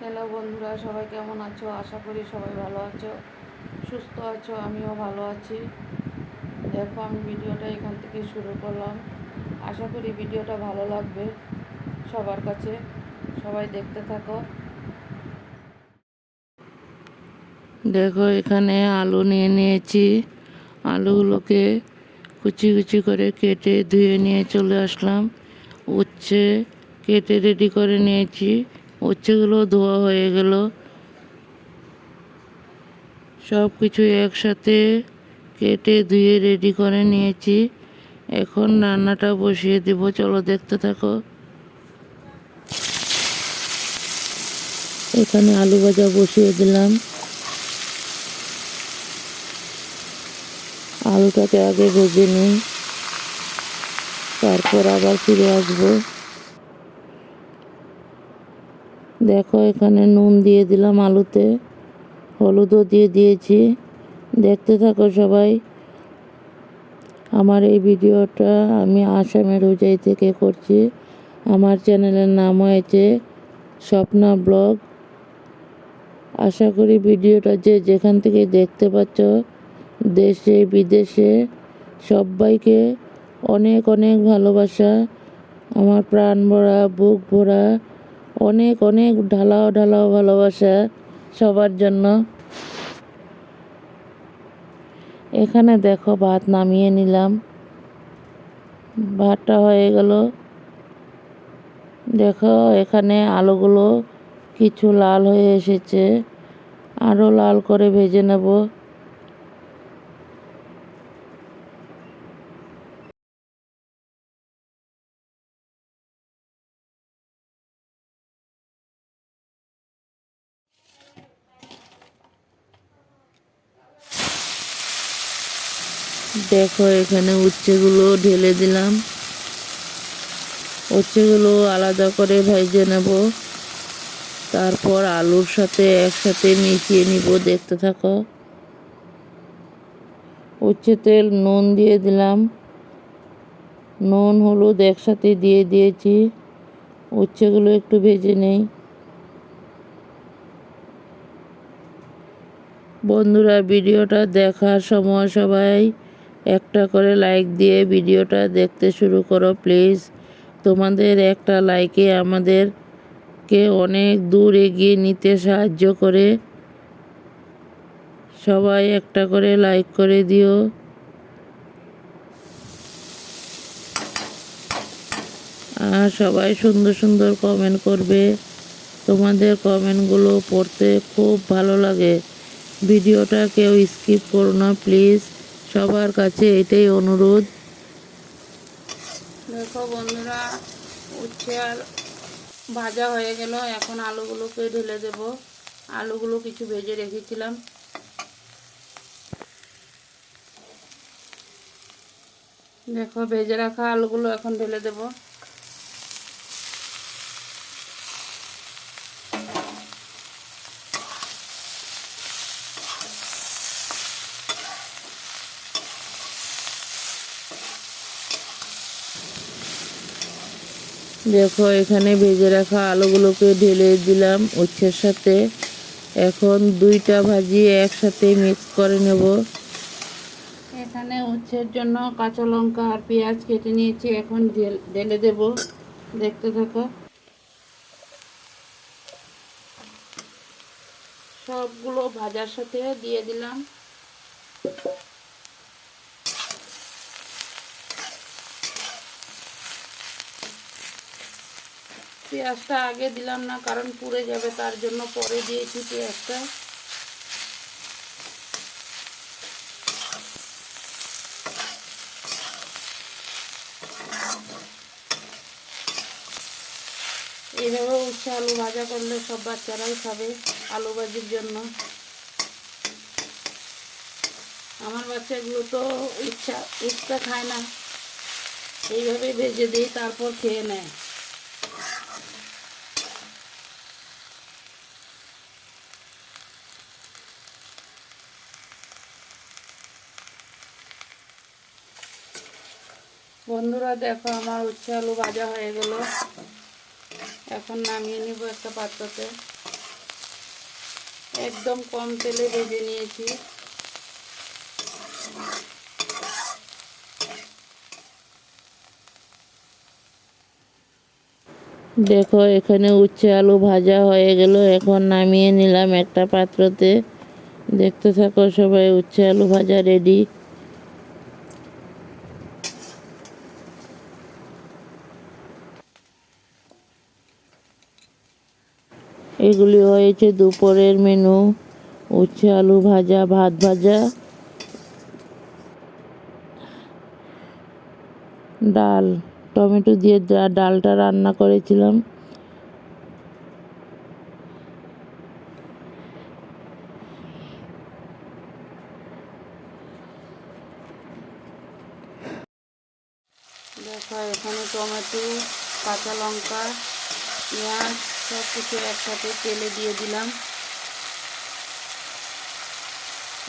Hello বন্ধুরা, সবাই কেমন আছো? আশা করি সবাই ভালো আছো, সুস্থ আছো, আমিও ভালো আছি। দেখো, আমি ভিডিওটা এখান থেকে শুরু করলাম। আশা করি ভিডিওটা ভালো লাগবে সবার কাছে। সবাই দেখতে থাকো। দেখো, এখানে আলু নিয়ে নিয়েছি। আলুগুলোকে কুচি কুচি করে কেটে ধুয়ে নিয়ে চলে আসলাম। উচ্ছে কেটে রেডি করে নিয়েছি। উচ্ছেগুলো ধোয়া হয়ে গেল। সব কিছু একসাথে কেটে ধুয়ে রেডি করে নিয়েছি। এখন রান্নাটা বসিয়ে দিব, চলো দেখতে থাকো। এখানে আলু ভাজা বসিয়ে দিলাম। আলুটাকে আগে ভেজে নিই। তারপর আবার ফিরে আসব। দেখো, এখানে নুন দিয়ে দিলাম আলুতে। হলুদও দিয়ে দিয়েছি। দেখতে থাকো সবাই। আমার এই ভিডিওটা আমি আসামের উজাই থেকে করছি। আমার চ্যানেলের নাম হয়েছে স্বপ্না ব্লগ। আশা করি ভিডিওটা যে যেখান থেকে দেখতে পাচ্ছ, দেশে, বিদেশে, সবাইকে অনেক অনেক ভালোবাসা। আমার প্রাণ ভরা, বুক ভরা। অনেক অনেক ঢালাও ঢালাও ভালোবাসা সবার জন্য। এখানে দেখো ভাত নামিয়ে নিলাম। ভাতটা হয়ে গেল। দেখো এখানে আলুগুলো কিছু লাল হয়ে এসেছে। আরও লাল করে ভেজে নেব। দেখো, এখানে উচ্ছেগুলো ঢেলে দিলাম। উচ্ছেগুলো আলাদা করে ভেজে নেব। তারপর আলুর সাথে একসাথে মিশিয়ে নিব, দেখতে থাকো। উচ্ছে তেল নুন দিয়ে দিলাম। নুন, হলুদ একসাথে দিয়ে দিয়েছি। উচ্ছেগুলো একটু ভেজে নেই। বন্ধুরা, ভিডিওটা দেখার সময় সবাই একটা করে লাইক দিয়ে ভিডিওটা দেখতে শুরু করো প্লিজ তোমাদের একটা লাইকে আমাদেরকে অনেক দূর এগিয়ে নিতে সাহায্য করে। সবাই একটা করে লাইক করে দিও। আর সবাই সুন্দর সুন্দর কমেন্ট করবে। তোমাদের কমেন্টগুলো পড়তে খুব ভালো লাগে। ভিডিওটা কেউ স্কিপ করো না প্লিজ সবার কাছে এটাই অনুরোধ। দেখো বন্ধুরা, উচ্ছে আর ভাজা হয়ে গেল। এখন আলুগুলোকে ঢেলে দেব। আলুগুলো কিছু ভেজে রেখেছিলাম। দেখো, ভেজে রাখা আলুগুলো এখন ঢেলে দেবো। দেখো, এখানে ভেজে রাখা আলুগুলোকে ঢেলে দিলাম উচ্ছের সাথে। এখন দুইটা ভাজি একসাথে মিক্স করে নেব। এখানে উচ্ছের জন্য কাঁচা লঙ্কা আর পেঁয়াজ কেটে নিয়েছি, এখন ঢেলে দেব। দেখতে থাকো। সবগুলো ভাজার সাথে দিয়ে দিলাম। পেঁয়াজটা আগে দিলাম না, কারণ পুড়ে যাবে, তার জন্য পরে দিয়েছি পেঁয়াজটা। এইভাবে উচ্ছে আলু ভাজা করলে সব বাচ্চারাই খাবে আলু ভাজির জন্য। আমার বাচ্চাগুলো তো ইচ্ছা উচ্চা খায় না। এইভাবে ভেজে দিই তারপর খেয়ে নেয়। বন্ধুরা, দেখো আমার উচ্ছে আলু ভাজা হয়ে গেল। এখন নামিয়ে নিব একটা পাত্রতে। একদম কম তেলে ভেজে নিয়েছি। দেখো, এখানে উচ্ছে আলু ভাজা হয়ে গেল। এখন নামিয়ে নিলাম একটা পাত্রতে। দেখতে থাকো সবাই, উচ্ছে আলু ভাজা রেডি এগুলি হয়েছে দুপুরের মেনু। উচ্ছে, আলু ভাজা, ভাত ভাজা। ডাল, টমেটো দিয়ে ডালটা রান্না করেছিলাম। দেখো, এখানে টমেটো, কাঁচা লঙ্কা, পেঁয়াজ সব কিছু একসাথে তেলে দিয়ে দিলাম।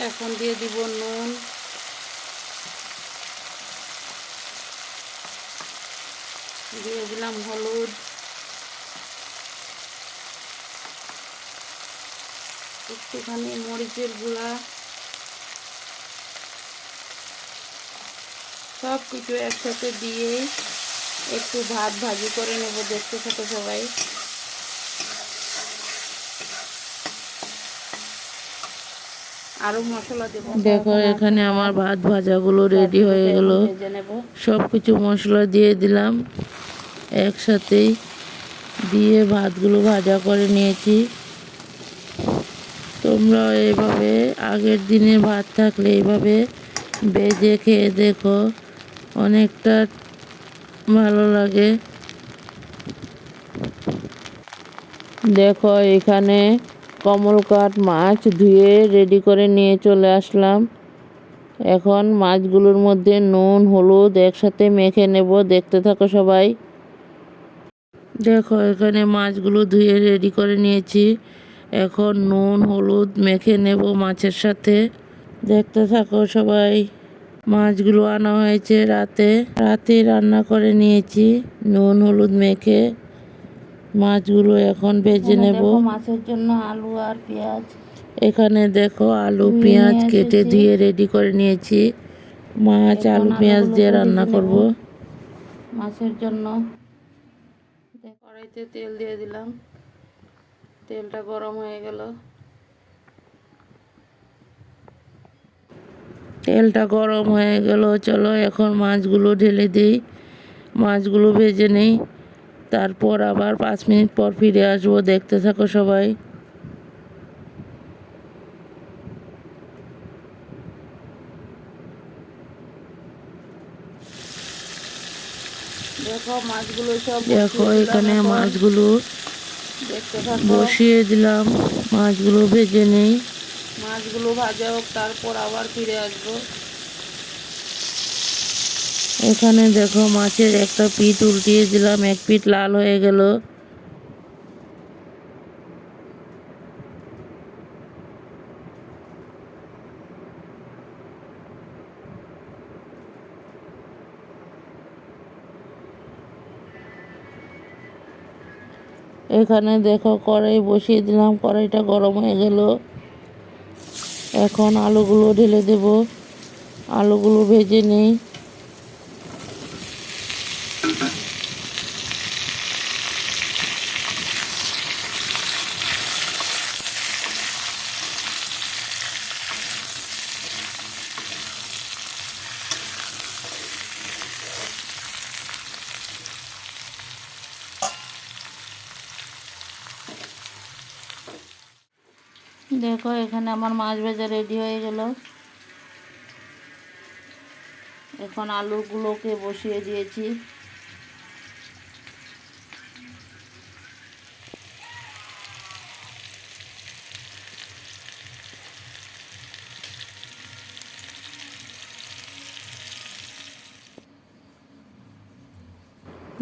এখন দিয়ে দিব নুন। দিয়ে দিলাম হলুদ। একটুখানি মরিচের গুঁড়া। সব কিছু একসাথে দিয়ে একটু ভাত ভাজি করে নেব দেখতে থাকো সবাই। আরও মশলা দেবো। দেখো এখানে আমার ভাত ভাজাগুলো রেডি হয়ে গেল। সব কিছু মশলা দিয়ে দিলাম। একসাথেই দিয়ে ভাতগুলো ভাজা করে নিয়েছি। তোমরা এইভাবে আগের দিনের ভাত থাকলে এইভাবে বেজে খেয়ে দেখো অনেকটা ভালো লাগে। দেখো এখানে কমলকাট মাছ ধুয়ে রেডি করে নিয়ে চলে আসলাম। এখন মাছগুলোর মধ্যে নুন, হলুদ একসাথে মেখে নেব। দেখতে থাকো সবাই। দেখো, এখানে মাছগুলো ধুয়ে রেডি করে নিয়েছি। এখন নুন, হলুদ মেখে নেব মাছের সাথে। দেখতে থাকো সবাই। মাছগুলো আনা হয়েছে রাতে। রাতে রান্না করে নিয়েছি। নুন, হলুদ মেখে মাছগুলো এখন ভেজে নেব। মাছের জন্য আলু আর পেঁয়াজ। এখানে দেখো আলু পেঁয়াজ কেটে। ধুয়ে রেডি করে নিয়েছি। মাছ আলু পেঁয়াজ দিয়ে রান্না। করব। মাছের জন্য। কড়াইতে তেল দিয়ে দিলাম। তেলটা গরম হয়ে গেল। তেলটা গরম হয়ে গেল। চলো এখন মাছগুলো ঢেলে দিই। মাছগুলো ভেজে নেই। তারপর আবার পাঁচ মিনিট পর ফিরে আসব। দেখতে থাকো সবাই। দেখো মাছগুলো সব দেখো এখানে এখন। মাছগুলো দেখতে থাকো। বসিয়ে দিলাম। মাছগুলো ভেজে নেই। মাছগুলো ভাজা হোক তারপর আবার ফিরে আসব। এখানে দেখো মাছের একটা পিঠ উল্টিয়ে দিলাম এক পিঠ লাল হয়ে গেল। এখানে দেখো কড়াই বসিয়ে দিলাম, কড়াইটা গরম হয়ে গেল। এখন আলুগুলো ঢেলে দেব। আলুগুলো ভেজে নেই। দেখো, এখানে আমার মাছ ভাজা রেডি হয়ে গেল। এখন আলুগুলোকে বসিয়ে দিয়েছি।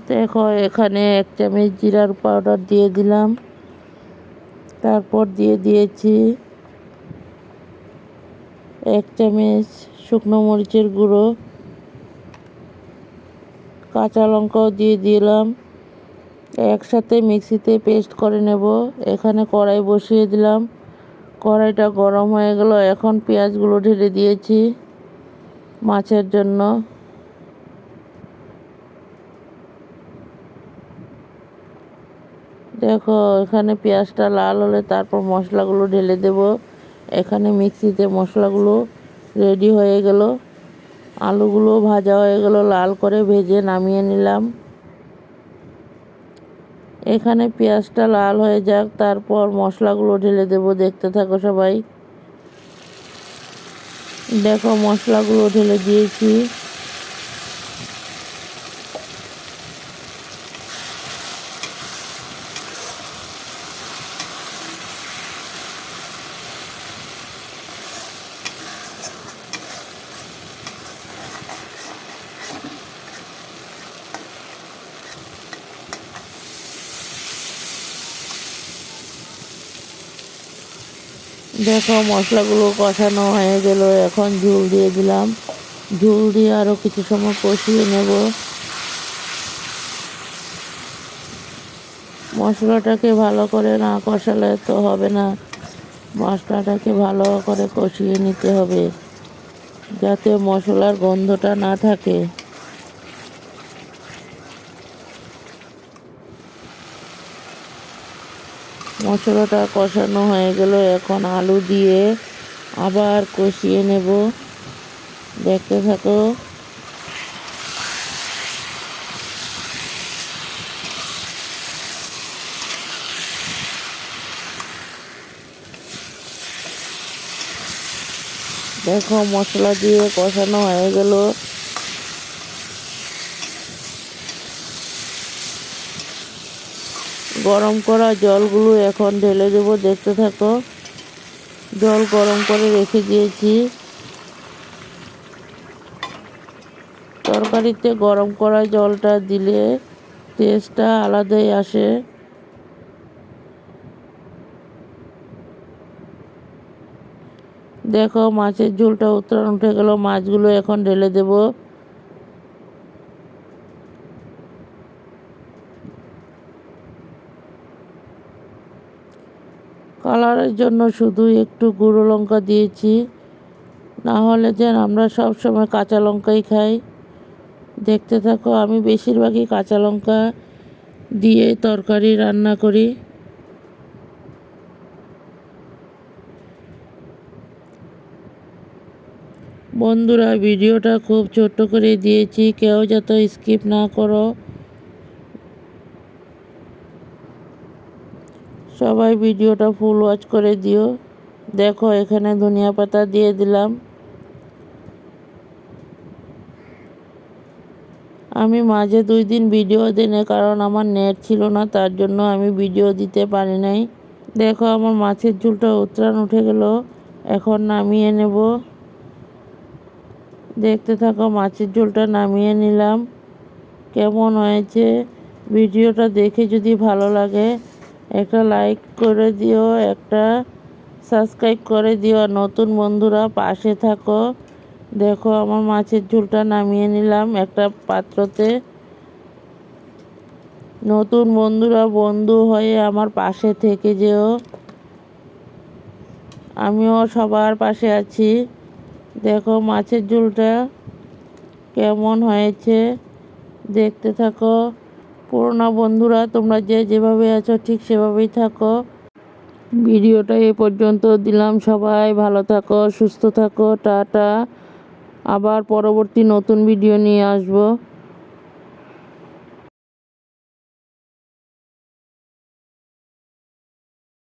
দেখো, এখানে এক চামচ জিরার পাউডার দিয়ে দিলাম। তারপর দিয়ে দিয়েছি এক চামচ শুকনো মরিচের গুঁড়ো, কাঁচা লঙ্কাও দিয়ে দিলাম। একসাথে মিক্সিতে পেস্ট করে নেব। এখানে কড়াই বসিয়ে দিলাম। কড়াইটা গরম হয়ে গেল। এখন পেঁয়াজগুলো ঢেলে দিয়েছি মাছের জন্য। দেখো, এখানে পেঁয়াজটা লাল হলে তারপর মশলাগুলো ঢেলে দেব। এখানে মিক্সিতে মশলাগুলো রেডি হয়ে গেল। আলুগুলো ভাজা হয়ে গেল, লাল করে ভেজে নামিয়ে নিলাম। এখানে পেঁয়াজটা লাল হয়ে যাক, তারপর মশলাগুলো ঢেলে দেব, দেখতে থাকো সবাই। দেখো, মশলাগুলো ঢেলে দিয়েছি। দেখো মশলাগুলো কষানো হয়ে গেল, এখন ঝুল দিয়ে দিলাম। ঝুল দিয়ে আরও কিছু সময় কষিয়ে নেব। মশলাটাকে ভালো করে না কষালে তো হবে না। মশলাটাকে ভালো করে কষিয়ে নিতে হবে, যাতে মশলার গন্ধটা না থাকে। মশলাটা কষানো হয়ে গেল। এখন আলু দিয়ে আবার কষিয়ে নেব। দেখতে থাকো। দেখো মশলা দিয়ে কষানো হয়ে গেল। গরম করা জলগুলো এখন ঢেলে দেবো, দেখতে থাকো। জল গরম করে রেখে দিয়েছি। তরকারিতে গরম করা জলটা দিলে টেস্টটা আলাদাই আসে। দেখো, মাছের ঝোলটা উত্তরণ উঠে গেল, মাছগুলো এখন ঢেলে দেবো। কালারের জন্য শুধু একটু গুঁড়ো লঙ্কা দিয়েছি। না হলে যেন আমরা সব সময় কাঁচা লঙ্কাই খাই। দেখতে থাকো, আমি বেশিরভাগই কাঁচা লঙ্কা দিয়ে তরকারি রান্না করি। বন্ধুরা, ভিডিওটা খুব ছোট্ট করে দিয়েছি। কেউ যাতে স্কিপ না করো। সবাই ভিডিওটা ফুল ওয়াচ করে দিও। দেখো, এখানে ধনিয়া পাতা দিয়ে দিলাম। আমি মাঝে দুই দিন ভিডিও দিনে, কারণ আমার নেট ছিল না, তার জন্য আমি ভিডিও দিতে পারি নাই। দেখো, আমার মাছের ঝুলটা উত্তরাণ উঠে গেল। এখন নামিয়ে নেব। দেখতে থাকো, মাছের ঝোলটা নামিয়ে নিলাম। কেমন হয়েছে? ভিডিওটা দেখে যদি ভালো লাগে একটা লাইক করে দিও, একটা সাবস্ক্রাইব করে দিও। নতুন বন্ধুরা, পাশে থাকো। দেখো, আমার মাছের ঝুলটা নামিয়ে নিলাম একটা পাত্রতে। নতুন বন্ধুরা, বন্ধু হয়ে আমার পাশে থেকে যেও। আমিও সবার পাশে আছি। দেখো, মাছের ঝুলটা কেমন হয়েছে। দেখতে থাকো। পুরোনো বন্ধুরা, তোমরা যে যেভাবে আছো ঠিক সেভাবেই থাকো। ভিডিওটা এ পর্যন্ত দিলাম সবাই, ভালো থাকো, সুস্থ থাকো, টাটা। আবার পরবর্তী নতুন ভিডিও নিয়ে আসব।